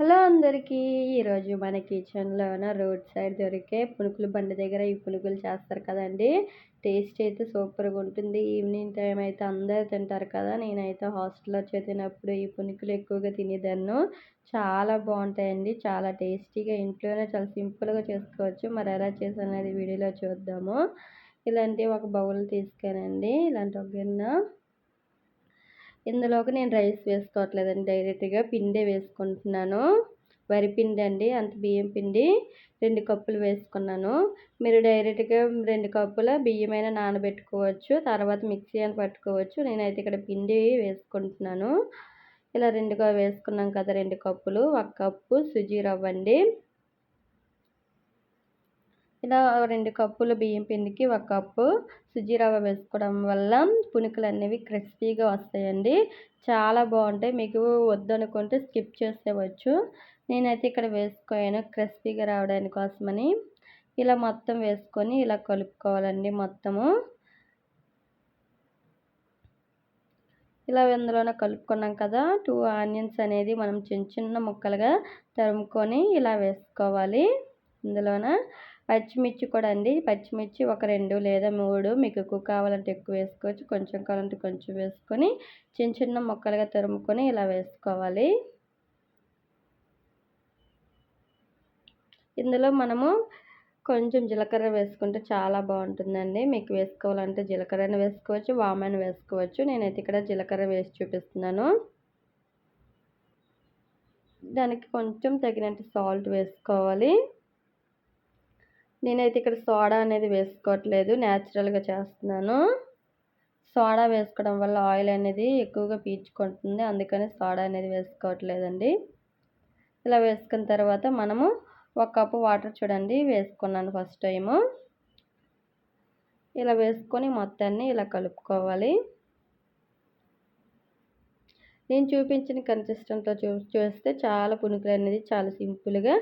Hello అందరికీ ఈరోజు మన కిచెన్లోన రోడ్ సైడ్ దొరికే పునుకులు బండి దగ్గర ఈ పునుకులు చేస్తారు కదండి. టేస్ట్ అయితే సూపర్గా ఉంటుంది. ఈవినింగ్ టైం అయితే అందరు తింటారు కదా. నేనైతే హాస్టల్లో చదివినప్పుడు ఈ పునుకులు ఎక్కువగా తినేదాన్ని. చాలా బాగుంటాయండి. చాలా టేస్టీగా ఇంట్లోనే చాలా సింపుల్గా చేసుకోవచ్చు. మరి ఎలా చేసాను అనేది వీడియోలో చూద్దాము. ఇలాంటి ఒక బౌల్ తీసుకానండి ఇలాంటి ఒక గిన్నె. ఇందులోకి నేను రైస్ వేసుకోవట్లేదండి డైరెక్ట్గా పిండే వేసుకుంటున్నాను. వరి పిండి అండి అంత బియ్యం పిండి రెండు కప్పులు వేసుకున్నాను. మీరు డైరెక్ట్గా రెండు కప్పుల బియ్యమైన నానబెట్టుకోవచ్చు తర్వాత మిక్సీ అని పట్టుకోవచ్చు. నేనైతే ఇక్కడ పిండి వేసుకుంటున్నాను. ఇలా రెండుగా వేసుకున్నాం కదా రెండు కప్పులు. ఒక కప్పు సుజీ రవ్వ అండి ఇలా రెండు కప్పులు బియ్యం పిండికి ఒక కప్పు సుజీ రవ్వ వేసుకోవడం వల్ల పునుకులు అనేవి క్రిస్పీగా వస్తాయండి. చాలా బాగుంటాయి. మీకు వద్దనుకుంటే స్కిప్ చేసేవచ్చు నేనైతే ఇక్కడ వేసుకోయాను క్రిస్పీగా రావడానికి కోసమని. ఇలా మొత్తం వేసుకొని ఇలా కలుపుకోవాలండి మొత్తము. ఇలా ఇందులోనే కలుపుకున్నాం కదా టూ ఆనియన్స్ అనేది మనం చిన్న చిన్న ముక్కలుగా తరుముకొని ఇలా వేసుకోవాలి. ఇందులోన పచ్చిమిర్చి కూడా అండి. పచ్చిమిర్చి ఒక రెండు లేదా మూడు మీకు ఎక్కువ కావాలంటే ఎక్కువ వేసుకోవచ్చు. కొంచెం కావాలంటే కొంచెం వేసుకొని చిన్న చిన్న ముక్కలుగా తురుముకొని ఇలా వేసుకోవాలి. ఇందులో మనము కొంచెం జీలకర్ర వేసుకుంటే చాలా బాగుంటుందండి. మీకు వేసుకోవాలంటే జీలకర్రని వేసుకోవచ్చు వామని వేసుకోవచ్చు. నేనైతే ఇక్కడ జీలకర్ర వేసి చూపిస్తున్నాను. దానికి కొంచెం తగినట్టు సాల్ట్ వేసుకోవాలి. నేనైతే ఇక్కడ సోడా అనేది వేసుకోవట్లేదు. న్యాచురల్గా చేస్తున్నాను. సోడా వేసుకోవడం వల్ల ఆయిల్ అనేది ఎక్కువగా పీల్చుకుంటుంది. అందుకని సోడా అనేది వేసుకోవట్లేదండి. ఇలా వేసుకున్న తర్వాత మనము ఒక కప్పు వాటర్ చూడండి వేసుకున్నాను ఫస్ట్ టైము ఇలా వేసుకొని మొత్తాన్ని ఇలా కలుపుకోవాలి. నేను చూపించిన కన్సిస్టెంట్లో చూ చూస్తే చాలా పునుకులు అనేది చాలా సింపుల్గా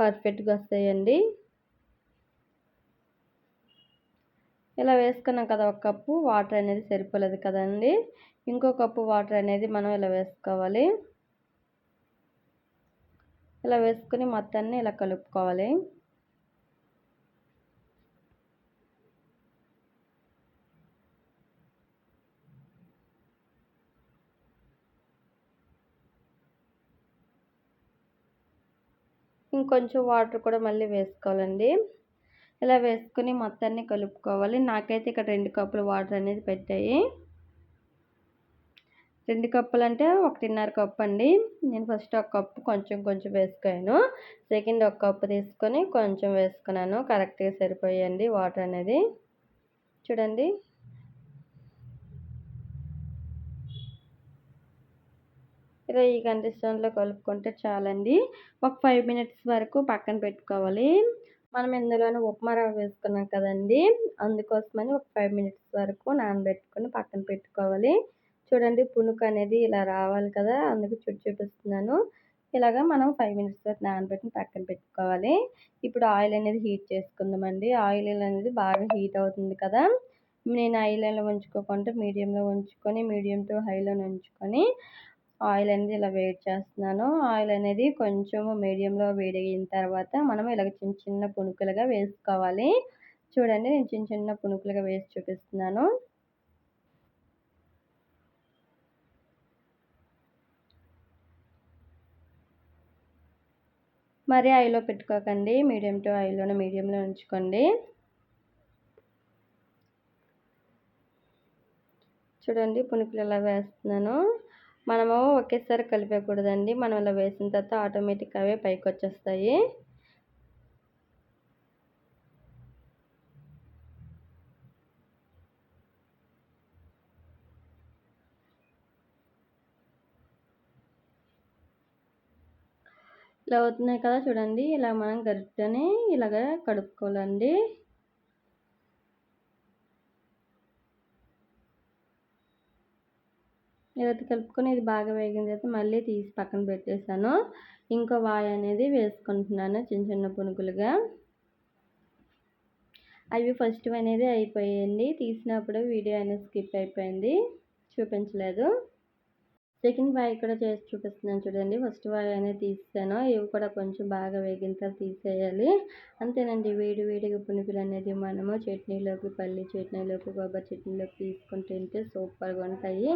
పర్ఫెక్ట్గా వస్తాయండి. ఇలా వేసుకున్నాం కదా ఒక కప్పు వాటర్ అనేది సరిపోలేదు కదండి. ఇంకో కప్పు వాటర్ అనేది మనం ఇలా వేసుకోవాలి. ఇలా వేసుకుని మొత్తాన్ని ఇలా కలుపుకోవాలి. ఇంకొంచెం వాటర్ కూడా మళ్ళీ వేసుకోవాలండి. ఇలా వేసుకుని మొత్తాన్ని కలుపుకోవాలి. నాకైతే ఇక్కడ రెండు కప్పులు వాటర్ అనేది పెట్టాయి. రెండు కప్పులు అంటే ఒకటిన్నర కప్పు అండి. నేను ఫస్ట్ ఒక కప్పు కొంచెం కొంచెం వేసుకున్నాను. సెకండ్ ఒక కప్పు తీసుకొని కొంచెం వేసుకున్నాను. కరెక్ట్గా సరిపోయండి వాటర్ అనేది. చూడండి. ఇలా ఈ కండిషన్లో కలుపుకుంటే చాలండి. ఒక ఫైవ్ మినిట్స్ వరకు పక్కన పెట్టుకోవాలి. మనం ఇందులోనే ఉప్మా రవ్వ వేసుకున్నాం కదండి. అందుకోసమని ఒక ఫైవ్ మినిట్స్ వరకు నానబెట్టుకొని పక్కన పెట్టుకోవాలి. చూడండి పునుకు అనేది ఇలా రావాలి కదా అందుకు చుట్టు చూపిస్తున్నాను. ఇలాగా మనం ఫైవ్ మినిట్స్ వరకు నానబెట్టి పక్కన పెట్టుకోవాలి. ఇప్పుడు ఆయిల్ అనేది హీట్ చేసుకుందామండి. ఆయిల్ అనేది బాగా హీట్ అవుతుంది కదా. నేను హైలో ఉంచుకోకుండా మీడియంలో ఉంచుకొని మీడియం టు హైలో ఉంచుకొని ఆయిల్ అనేది ఇలా వేడి చేస్తున్నాను. ఆయిల్ అనేది కొంచెం మీడియంలో వేడిగిన తర్వాత మనం ఇలా చిన్న చిన్న పునుకులుగా వేసుకోవాలి. చూడండి నేను చిన్న చిన్న పునుకులుగా వేసి చూపిస్తున్నాను. మరీ ఆయిల్లో పెట్టుకోకండి. మీడియం టు ఐలోనే మీడియంలో ఉంచుకోండి. చూడండి పునుకులు ఎలా వేస్తున్నాను. మనము ఒకేసారి కలిపేయకూడదండి. మనం ఇలా వేసిన తర్వాత ఆటోమేటిక్ అవే పైకి వచ్చేస్తాయి ఇలా అవుతున్నాయి కదా చూడండి. ఇలా మనం గరిటని ఇలాగ కడుక్కోవాలండి. ఇలా కలుపుకొని ఇది బాగా వేగిన తర్వాత మళ్ళీ తీసి పక్కన పెట్టేశాను. ఇంకో వాయి అనేది వేసుకుంటున్నాను చిన్న చిన్న పునుకులుగా అవి ఫస్ట్ అనేది అయిపోయాయండి తీసినప్పుడు వీడియో అనేది స్కిప్ అయిపోయింది. చూపించలేదు. సెకండ్ వాయి కూడా చేసి చూపిస్తున్నాను చూడండి. ఫస్ట్ వాయి అనేది తీసాను ఇవి కూడా కొంచెం బాగా వేగిన తర్వాత తీసేయాలి. అంతేనండి. వేడి వేడిగా పునుగులు అనేది మనము చట్నీలోకి పల్లి చట్నీలోకి కొబ్బరి చట్నీలోకి తీసుకుని తింటే సూపర్గా ఉంటాయి.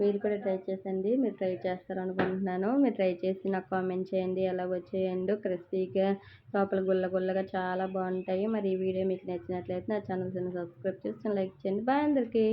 మీరు కూడా ట్రై చేసండి. మీరు ట్రై చేస్తారనుకుంటున్నాను మీరు ట్రై చేసి నాకు కామెంట్ చేయండి. ఎలా వచ్చేయండి క్రిస్పీగా లోపల గుల్ల గుల్లగా చాలా బాగుంటాయి. మరి ఈ వీడియో మీకు నచ్చినట్లయితే నా ఛానల్స్ని సబ్స్క్రైబ్ చేసి లైక్ చేయండి. బాయ్ అందరికీ.